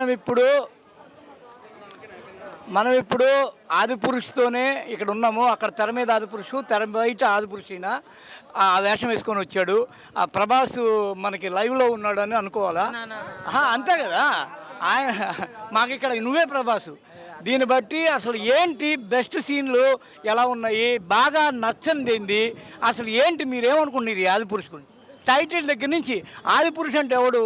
మనం ఇప్పుడు మనం ఇప్పుడు ఆదిపురుషుతోనే ఇక్కడ ఉన్నాము. అక్కడ తెర మీద ఆదిపురుషు తెర బయట ఆదిపురుషు ఈయన. ఆ వేషం వేసుకొని వచ్చాడు. ఆ ప్రభాస్ మనకి లైవ్లో ఉన్నాడు అని అనుకోవాలా? అంతే కదా? ఆయన మాకు ఇక్కడ నువ్వే ప్రభాసు. దీన్ని బట్టి అసలు ఏంటి బెస్ట్ సీన్లు ఎలా ఉన్నాయి? బాగా నచ్చనిది ఏంది? అసలు ఏంటి మీరేమనుకుంటున్నారు ఈ ఆదిపురుషు గురించి? టైటిల్ దగ్గర నుంచి ఆదిపురుషు అంటే ఎవడు?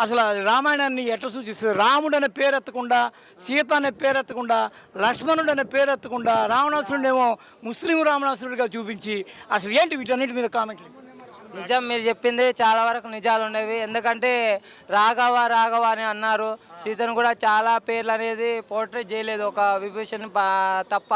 అసలు రామాయణాన్ని ఎట్లా సూచిస్తుంది? రాముడు అనే పేరు ఎత్తకుండా సీత అనే పేరు ఎత్తకుండా లక్ష్మణుడు అనే పేరు ఎత్తకుండా రావణాసురుడు ఏమో ముస్లిం రావణాసురుడిగా చూపించి అసలు ఏంటి వీటన్నిటి మీద కామెంట్లు? నిజం మీరు చెప్పింది చాలా వరకు నిజాలు ఉండేవి. ఎందుకంటే రాఘవ రాఘవ అని అన్నారు. సీతను కూడా చాలా పేర్లు అనేది పోర్ట్రేట్ చేయలేదు. ఒక విభూషణ్ తప్ప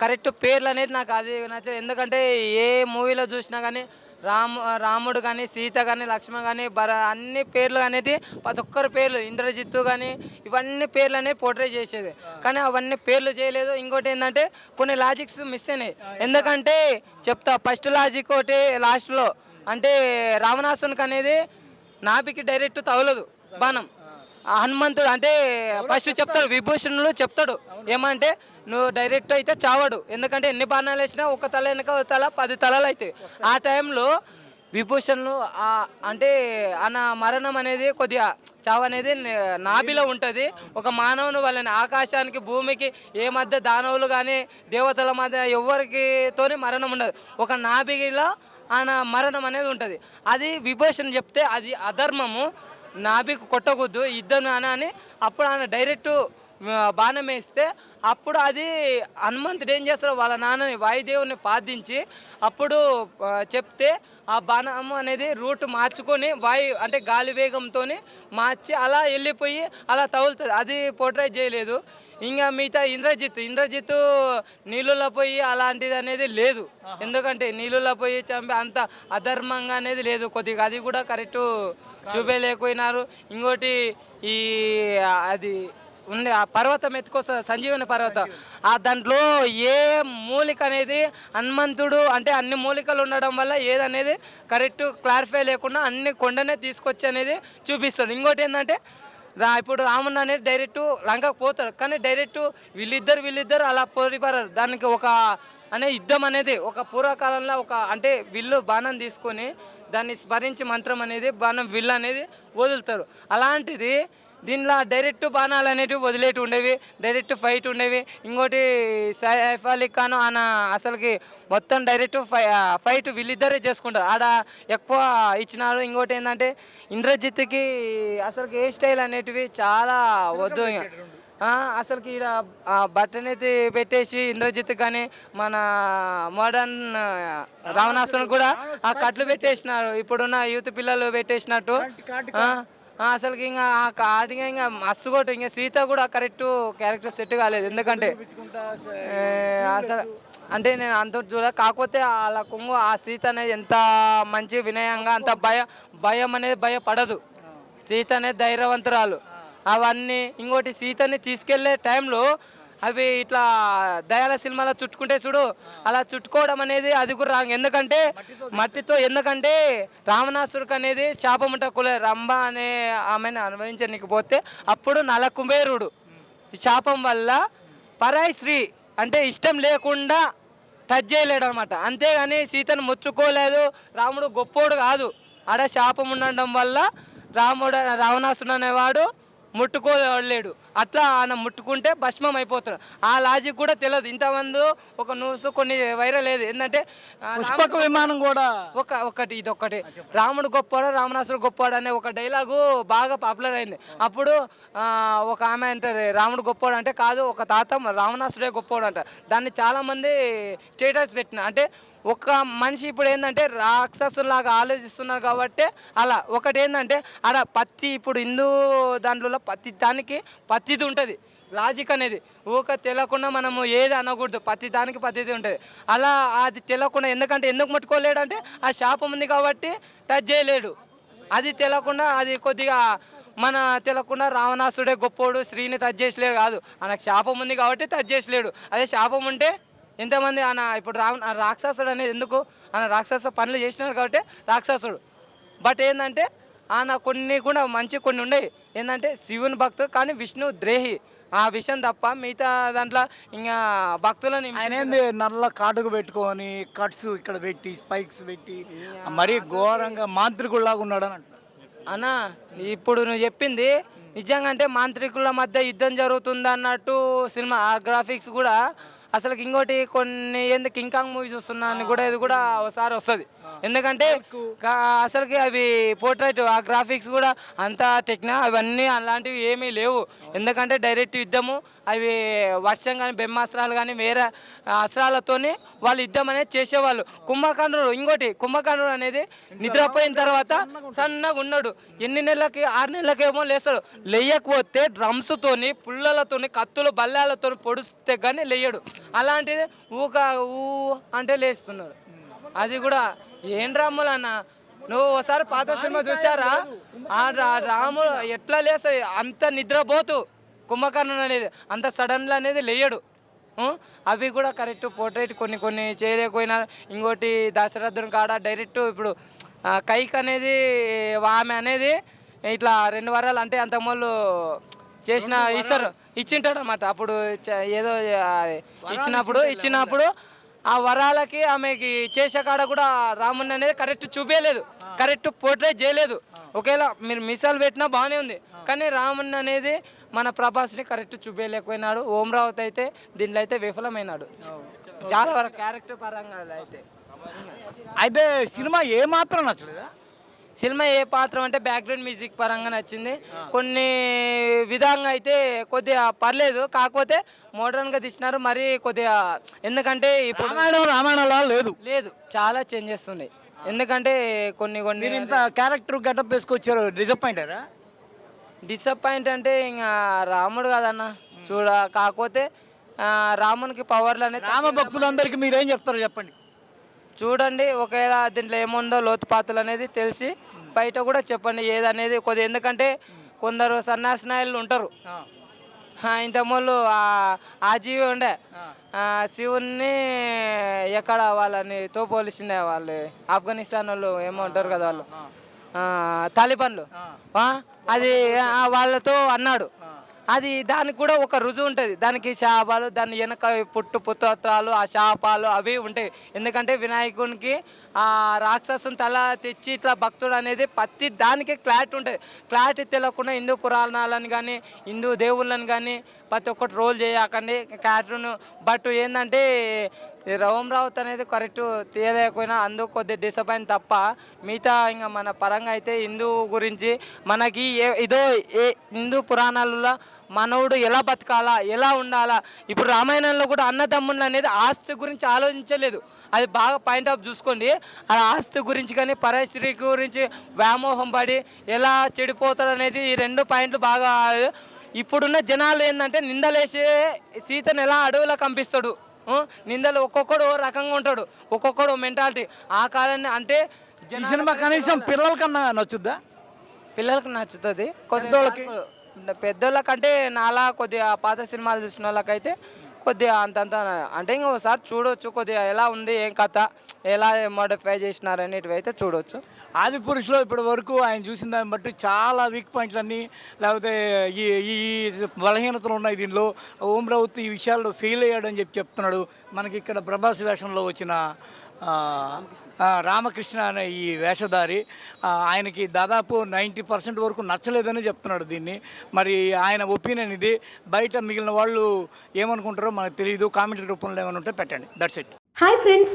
కరెక్ట్ పేర్లు అనేది నాకు అది నచ్చలేదు. ఎందుకంటే ఏ మూవీలో చూసినా కానీ రాము రాముడు కానీ సీత కానీ లక్ష్మణ కానీ భర అన్ని పేర్లు అనేవి ప్రతి ఒక్కరి పేర్లు ఇంద్రజిత్తు కానీ ఇవన్నీ పేర్లు అనేవి పోర్ట్రేట్ చేసేది. కానీ అవన్నీ పేర్లు చేయలేదు. ఇంకోటి ఏంటంటే కొన్ని లాజిక్స్ మిస్ అయినాయి. ఎందుకంటే చెప్తా ఫస్ట్ లాజిక్ ఒకటి లాస్ట్లో. అంటే రావణాసునికి అనేది నాభికి డైరెక్ట్ తగలదు బాణం. హనుమంతుడు అంటే ఫస్ట్ చెప్తాడు విభూషణుడు చెప్తాడు. ఏమంటే నువ్వు డైరెక్ట్ అయితే చావడు. ఎందుకంటే ఎన్ని బాణాలు వేసినా ఒక తల వెనక ఒక తల పది తలలు అవుతాయి. ఆ టైంలో విభూషణులు అంటే ఆయన మరణం అనేది కొద్దిగా చావు అనేది నాభిలో ఉంటుంది. ఒక మానవుని వల్లనే ఆకాశానికి భూమికి ఏ మధ్య దానవులు కానీ దేవతల మధ్య ఎవరికితోనే మరణం ఉండదు. ఒక నాభిలో ఆయన మరణం అనేది ఉంటుంది. అది విభూషణ చెప్తే అది అధర్మము. నాభికి కొట్టకూడదు ఇద్దరు నాన్న అని అప్పుడు ఆయన డైరెక్ట్ బాణం వేస్తే అప్పుడు అది హనుమంతుడు ఏం చేస్తాడు వాళ్ళ నాన్నని వాయుదేవుని పాదించి అప్పుడు చెప్తే ఆ బాణం అనేది రూట్ మార్చుకొని వాయు అంటే గాలి వేగంతో మార్చి అలా వెళ్ళిపోయి అలా తగులుతుంది. అది పోర్ట్రేట్ చేయలేదు. ఇంకా మిగతా ఇంద్రజిత్ ఇంద్రజిత్ నీళ్ళలో పోయి అలాంటిది అనేది లేదు. ఎందుకంటే నీళ్ళలో పోయి చంపి అంత అధర్మంగా అనేది లేదు. కొద్దిగా అది కూడా కరెక్ట్ చూపేయలేకపోయినారు ఇంకోటి ఈ అది ఉంది. ఆ పర్వతం ఎత్తుకొస్తా సంజీవని పర్వతం. ఆ దాంట్లో ఏ మూలిక అనేది హనుమంతుడు అంటే అన్ని మూలికలు ఉండడం వల్ల ఏదనేది కరెక్ట్ క్లారిఫై లేకుండా అన్ని కొండనే తీసుకొచ్చి అనేది చూపిస్తాడు. ఇంకోటి ఏంటంటే ఇప్పుడు రాముడు అనేది డైరెక్ట్ లంకకు పోతారు కానీ డైరెక్ట్ వీళ్ళిద్దరు వీళ్ళిద్దరు అలా పోరిపారారు దానికి ఒక అనే యుద్ధం అనేది ఒక పూర్వకాలంలో ఒక అంటే విల్లు బాణం తీసుకొని దాన్ని స్మరించి మంత్రం అనేది బాణం విల్లు అనేది వదులుతారు. అలాంటిది దీనిలో డైరెక్ట్ బాణాలు అనేటివి వదిలేటి ఉండేవి డైరెక్ట్ ఫైట్ ఉండేవి. ఇంకోటి సైఫ్ అలీ ఖాన్ ఆయన అసలుకి మొత్తం డైరెక్ట్ ఫై ఫైట్ వీళ్ళిద్దరే చేసుకుంటారు. ఆడ ఎక్కువ ఇచ్చినారు. ఇంకోటి ఏంటంటే ఇంద్రజిత్కి అసలుకి ఏ స్టైల్ అనేటివి చాలా వద్దు. అసలుకి ఈడ ఆ బట్టనైతే పెట్టేసి ఇంద్రజిత్ కానీ మన మోడర్న్ రావణాసుని కూడా ఆ కట్లు పెట్టేసినారు. ఇప్పుడున్న యూత్ పిల్లలు పెట్టేసినట్టు. అసలుకి ఇంకా ఆ ఇంకా మస్తు కొట్టు ఇంకా సీత కూడా కరెక్ట్ క్యారెక్టర్ సెట్ కాలేదు. ఎందుకంటే అసలు అంటే నేను అంత చూడ కాకపోతే వాళ్ళ కొంగు ఆ సీత అనేది ఎంత మంచి వినయంగా అంత భయ భయం అనేది భయపడదు. సీత అనేది ధైర్యవంతురాలు. అవన్నీ ఇంకోటి సీతని తీసుకెళ్ళే టైంలో అవి ఇట్లా దయాల సినిమాలో చుట్టుకుంటే చూడు అలా చుట్టుకోవడం అనేది అది కూడా రాంగ్. ఎందుకంటే మట్టితో ఎందుకంటే రావణాసుడికి అనేది శాపముట కుల రంభ అనే ఆమెను అనుభవించడానికి పోతే అప్పుడు నల కుబేరుడు. ఈ శాపం వల్ల పరాయి స్త్రీ అంటే ఇష్టం లేకుండా టచ్ చేయలేడు అనమాట అంతేగాని సీతను ముచ్చుకోలేదు రాముడు గొప్పోడు కాదు. ఆడ శాపం ఉండడం వల్ల రాముడు రావణాసురుడు అనేవాడు ముట్టుకోలేడు. అట్లా ఆయన ముట్టుకుంటే భస్మం అయిపోతాడు. ఆ లాజిక్ కూడా తెలియదు ఇంతమంది ఒక న్యూస్ కొన్ని వైరల్ లేదు. ఏంటంటే పుష్పక విమానం కూడా ఒక ఒకటి ఇది ఒకటి రాముడు గొప్పవాడు రావణాసుడు గొప్పవాడు అనే ఒక డైలాగు బాగా పాపులర్ అయింది. అప్పుడు ఒక ఆమె అంటారు రాముడు గొప్పవాడు? అంటే కాదు ఒక తాత రావణాసుడే గొప్పవాడు అంట దాన్ని చాలామంది స్టేటస్ పెట్టిన అంటే ఒక మనిషి ఇప్పుడు ఏంటంటే రాక్షసులాగా ఆలోచిస్తున్నారు కాబట్టి అలా ఒకటి ఏంటంటే ఆడ పత్తి ఇప్పుడు హిందూ దాంట్లో పత్తి దానికి పత్తిది ఉంటుంది. లాజిక్ అనేది ఊక తెలియకుండా మనము ఏది అనకూడదు. ప్రతి దానికి పద్ధతి ఉంటుంది. అలా అది తెలియకుండా ఎందుకంటే ఎందుకు ముట్టుకోలేడు అంటే ఆ శాపం ఉంది కాబట్టి టచ్ చేయలేడు. అది తెలియకుండా అది కొద్దిగా మన తెలియకుండా రావణాసుడే గొప్పోడు శ్రీని టచ్ చేసలేడు కాదు. ఆయనకు శాపం ఉంది కాబట్టి టచ్ చేసలేడు. అదే శాపం ఉంటే ఎంతమంది ఆయన ఇప్పుడు రావ ఆ రాక్షసుడు అనేది ఎందుకు? ఆయన రాక్షస పనులు చేసినారు కాబట్టి రాక్షసుడు. బట్ ఏంటంటే ఆయన కొన్ని కూడా మంచి కొన్ని ఉన్నాయి ఏంటంటే శివుని భక్తుడు కానీ విష్ణు ద్రేహి. ఆ విషయం తప్ప మిగతా దాంట్లో ఇంకా భక్తులని ఆయన ఏంది నల్ల కాటుకు పెట్టుకొని కట్స్ ఇక్కడ పెట్టి స్పైక్స్ పెట్టి మరీ ఘోరంగా మాంత్రికుల్లాగా ఉన్నాడు అని అంటున్నారు అన్నా ఇప్పుడు నువ్వు చెప్పింది నిజంగా అంటే మాంత్రికుల మధ్య యుద్ధం జరుగుతుంది అన్నట్టు సినిమా ఆ గ్రాఫిక్స్ కూడా అసలు ఇంకోటి కొన్ని ఏంది కింగ్ కాంగ్ మూవీ చూస్తున్నా అని కూడా ఇది కూడా ఒకసారి వస్తుంది. ఎందుకంటే అసలుకి అవి పోర్ట్రైట్ ఆ గ్రాఫిక్స్ కూడా అంత టెక్నా అవన్నీ అలాంటివి ఏమీ లేవు. ఎందుకంటే డైరెక్ట్ యుద్ధము అవి వర్షం కానీ బ్రహ్మాస్త్రాలు కానీ వేరే అస్త్రాలతోని వాళ్ళు యుద్ధం అనేది చేసేవాళ్ళు. కుంభకర్ణుడు ఇంకోటి కుంభకర్ణుడు అనేది నిద్రపోయిన తర్వాత సన్నగా ఉన్నాడు. ఎన్ని నెలలకి ఆరు నెలలకేమో లేస్తాడు. లేయకపోతే డ్రమ్స్తోని పుల్లలతోని కత్తులు బల్లాలతో పొడిస్తే కానీ లేయడు. అలాంటిది ఊక ఊ అంటే లేస్తున్నారు. అది కూడా ఏం డ్రమ్ములు అన్న? నువ్వు ఒకసారి పాత సినిమా చూసారా ఆ రా- రాముడు ఎట్లా లేస్తాడు? అంత నిద్రపోతూ కుంభకర్ణుడు అనేది అంత సడన్లు అనేది లేయడు. అవి కూడా కరెక్ట్ పోర్ట్రేట్ కొన్ని కొన్ని చేయలేకపోయినా ఇంకోటి దశరథుని కాడ డైరెక్ట్ ఇప్పుడు ఆ, కైక్ అనేది ఆమె అనేది ఇట్లా రెండు వారాలు అంటే అంతకుముందు చేసిన ఇస్తారు. ఇచ్చింటాడు అనమాట అప్పుడు ఏదో ఇచ్చినప్పుడు ఇచ్చినప్పుడు ఆ వరాలకి ఆమెకి చేసే కాడ కూడా రాముని అనేది కరెక్ట్ చూపించలేదు కరెక్ట్ పోర్ట్రేట్ చేయలేదు. ఒకేలా మీరు మిసాల్ పెట్టినా బాగానే ఉంది. కానీ రాముని అనేది మన ప్రభాస్ని కరెక్ట్ చూపించలేకపోయినాడు ఓం రావత్ అయితే దీంట్లో అయితే విఫలమైనాడు. చాలా వరకు క్యారెక్టర్ పరంగా అయితే. అయితే సినిమా ఏ మాత్రం నచ్చలేదా? సినిమా ఏ పాత్ర అంటే బ్యాక్గ్రౌండ్ మ్యూజిక్ పరంగా నచ్చింది. కొన్ని విధంగా అయితే కొద్దిగా పర్లేదు. కాకపోతే మోడర్న్గా తీసినారు. మరి కొద్దిగా ఎందుకంటే ఇప్పుడు రామాయణం రామాయణంలా లేదు. లేదు. చాలా చేంజెస్ ఉన్నాయి. ఎందుకంటే కొన్ని కొన్ని మీరు ఇంత క్యారెక్టర్ గెటప్ వేసుకొచ్చారు. డిసప్పాయింటరా డిసప్పాయింట్ అంటే ఇంకా రాముడు కదన్న. చూడ కాకపోతే రామునికి పవర్లు అనేది రామ భక్తులందరికీ మీరేం చెప్తారో చెప్పండి. చూడండి ఒకవేళ దీంట్లో ఏముందో లోతుపాతులు అనేది తెలిసి బయట కూడా చెప్పండి ఏదనేది కొద్దిగా. ఎందుకంటే కొందరు సన్నాసి నాయలు ఉంటారు. ఆ, ఇంతకుముందు ఆ- జీవి ఉండే. శివుణ్ణి ఎక్కడ వాళ్ళని తో పోలిసిండే వాళ్ళు? ఆఫ్ఘనిస్తాన్ వాళ్ళు ఏమో ఉంటారు కదా వాళ్ళు. తాలిబాన్లు. అది వాళ్ళతో అన్నాడు. అది దానికి కూడా ఒక రుజువు ఉంటుంది. దానికి శాపాలు దాని వెనక పుట్టు పుత్రాలు ఆ శాపాలు అవి ఉంటాయి. ఎందుకంటే వినాయకునికి ఆ రాక్షసుని తల తెచ్చి ఇట్లా భక్తుడు అనేది ప్రతి దానికి క్లారిటీ ఉంటుంది. క్లారిటీ తెలియకుండా హిందూ పురాణాలను కానీ హిందూ దేవుళ్ళని కానీ ప్రతి ఒక్కటి రోల్ చేయకండి. క్యారెక్టర్ను బట్ ఏంటంటే ఈ రవం రావత్ అనేది కరెక్ట్ తీయలేకపోయినా అందుకు కొద్దిగా డిసప్పాయింట్ తప్ప మిగతా ఇంకా మన పరంగా అయితే హిందూ గురించి మనకి ఏ- ఇదో ఏ హిందూ పురాణాలలో మనవుడు ఎలా బతకాలా ఎలా ఉండాలా ఇప్పుడు రామాయణంలో కూడా అన్నదమ్ముళ్ళు అనేది ఆస్తి గురించి ఆలోచించలేదు. అది బాగా పాయింట్ ఆఫ్ చూసుకోండి. ఆ ఆస్తి గురించి కానీ పరస్త్రీ గురించి వ్యామోహం పడి ఎలా చెడిపోతాడు అనేది ఈ రెండు పాయింట్లు బాగా ఇప్పుడున్న జనాలు ఏంటంటే నిందలేసే సీతను ఎలా అడవులకు పంపిస్తాడు. నిందలు ఒక్కొక్కడు రకంగా ఉంటాడు. ఒక్కొక్కడు మెంటాలిటీ ఆ కాలాన్ని అంటే ఈ సినిమా కనీసం పిల్లలకన్నా నచ్చుద్దా? పిల్లలకు నచ్చుతుంది. పెద్దోళ్ళకి? పెద్దోళ్ళకంటే నాలా కొద్దిగా పాత సినిమాలు చూసిన వాళ్ళకైతే కొద్దిగా అంతంత అంటే ఇంకా ఒకసారి చూడొచ్చు. కొద్దిగా ఎలా ఉంది ఏం కథ ఎలా మోడిఫై చేసినారు అనేటివి అయితే చూడొచ్చు. ఆది పురుషులో ఇప్పటి వరకు ఆయన చూసిన దాన్ని బట్టి చాలా వీక్ పాయింట్లన్నీ లేకపోతే ఈ ఈ బలహీనతలు ఉన్నాయి దీనిలో. ఓం రౌత్ ఈ విషయాల్లో ఫెయిల్ అయ్యాడని చెప్పి చెప్తున్నాడు. మనకి ఇక్కడ ప్రభాస్ వేషంలో వచ్చిన రామకృష్ణ అనే ఈ వేషధారి ఆయనకి దాదాపు నైంటీ పర్సెంట్ వరకు నచ్చలేదని చెప్తున్నాడు దీన్ని. మరి ఆయన ఒపీనియన్ ఇది. బయట మిగిలిన వాళ్ళు ఏమనుకుంటారో మనకు తెలియదు కామెంటరీ రూపంలో ఏమైనా ఉంటే పెట్టండి. That's it hi friends